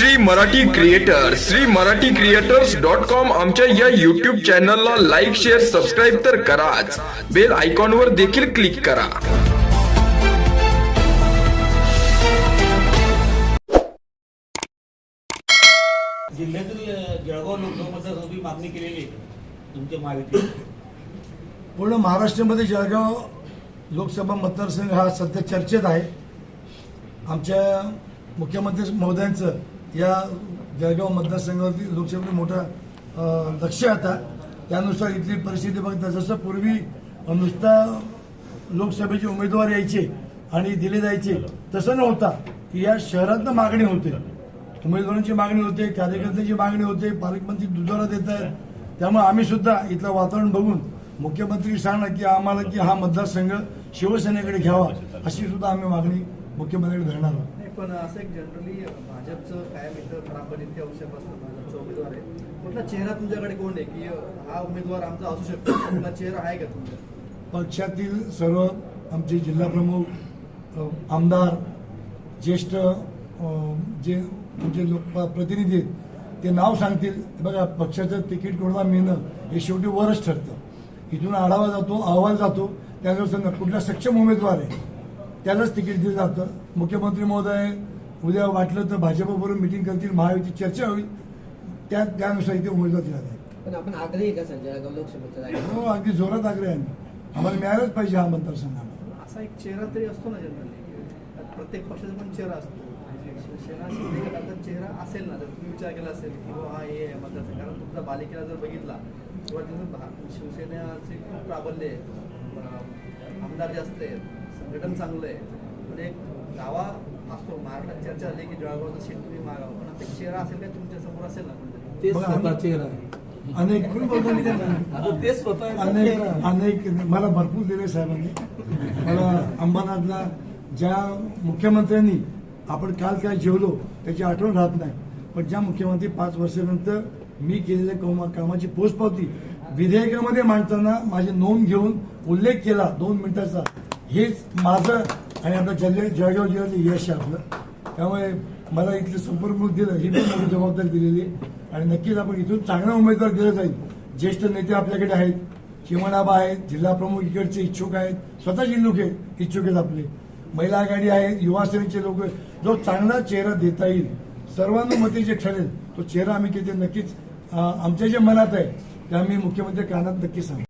Shri Marathi creator Shri Marathi creators dot com आमच्या या YouTube चॅनलला लाईक शेअर सबस्क्राईब तर कराच. बेल आयकॉनवर देखील क्लिक करा. जिल्ह्यातील जळगाव लोकसभा मागणी केलेली तुमच्या महायुती पूर्ण महाराष्ट्रामध्ये जळगाव लोकसभा मतदारसंघ हा सध्या चर्चेत आहे. आमच्या मुख्यमंत्री महोदयांचं या जळगाव मतदारसंघावरती लोकसभेत मोठा लक्ष आता. त्यानुसार इथली परिस्थिती बघता जसं पूर्वी नुसता लोकसभेचे उमेदवार यायचे आणि दिले जायचे तसं नव्हता. या शहरातनं मागणी होते. उमेदवारांची मागणी होते कार्यकर्त्यांची मागणी होते पालकमंत्री दुजोरा देत आहेत. त्यामुळे आम्ही सुद्धा इथलं वातावरण बघून मुख्यमंत्री सांगणार की आम्हाला की हा मतदारसंघ शिवसेनेकडे घ्यावा अशी सुद्धा आम्ही मागणी मुख्यमंत्र्यांकडे धरणार आहोत. पण असं एक जनरली भाजपचं कायम इथं खराब इतक्या असतं भाजपचा उमेदवार आहे. कुठला चेहरा तुमच्याकडे कोण आहे? की हा उमेदवार आमचा असू शकतो कुठला चेहरा आहे का तुमचा पक्षातील सर्व आमचे जिल्हाप्रमुख आमदार ज्येष्ठ जे आमचे लोक प्रतिनिधी आहेत ते नाव सांगतील. बघा पक्षाचं तिकीट कोणाला मिळणं हे शेवटी वरच ठरतं. इथून आढावा जातो अहवाल जातो. त्यानुसार कुठला सक्षम उमेदवार आहे त्यालाच तिकीट दिलं जातं. मुख्यमंत्री महोदय उद्या वाटलं तर भाजपबरोबर मिटिंग करतील महायुती चर्चा होईल. त्या त्यानुसार इथे उमेदवार दिला जाईल. पण आपण आग्रही का जागेवर हो अगदी जोरात आग्रह आहे आम्ही. आम्हाला मिळालंच पाहिजे हा मतदारसंघ आम्हाला. असा एक चेहरा तरी असतो ना जनरली प्रत्येक पक्षाचा पण चेहरा असतो. शिवसेना शिंदे चेहरा असेल ना जर तुम्ही विचार केला असेल की हा हे आहे मतदारसंघ. कारण तुमचा बालिकेला जर बघितला भा- शिवसेनेचे खूप प्राबल्य आहे अं, आमदार जास्त आहेत. संघटन चांगलं आहे पण एक दावा असतो महाराष्ट्रात चर्चा झाली की जळगावचं सीट तुम्ही मागावं. पण आता चेहरा असेल काय तुमच्यासमोर असेल ना कोणतरी? चेहरा आहे. अनेक आता तेच स्वतः अनेक अनेक मला भरपूर दिले साहेबांनी. मला अंबरनाथला ज्या मुख्यमंत्र्यांनी आपण काल काय जेवलो त्याची आठवण राहत नाही. पण ज्या मुख्यमंत्री पाच वर्षानंतर मी केलेल्या कामा कामाची पोचपावती विधेयकामध्ये मांडताना माझी नोंद घेऊन उल्लेख केला दोन मिनिटाचा. हेच माझं आणि आपल्या जल्ले जळगाव जिल्ह्याचं यश आहे आपलं. त्यामुळे मला इथलं संपर्क दिलं ही पण मोठी जबाबदारी दिलेली आहे. आणि नक्कीच आपण इथून चांगला उमेदवार दिला जाईल. ज्येष्ठ नेते आपल्याकडे आहेत. चिमणाबा आहेत जिल्हा प्रमुख इकडचे इच्छुक आहेत. स्वतः लोक आहेत इच्छुक आहेत आपले. महिला आघाडी आहे युवासेनेचे लोक आहेत. जो चांगला चेहरा देता येईल सर्वानुमते जे ठरेल तो चेहरा आम्ही किती नक्कीच आमच्या जे मनात आहे ते आम्ही मुख्यमंत्री कानात नक्की सांगू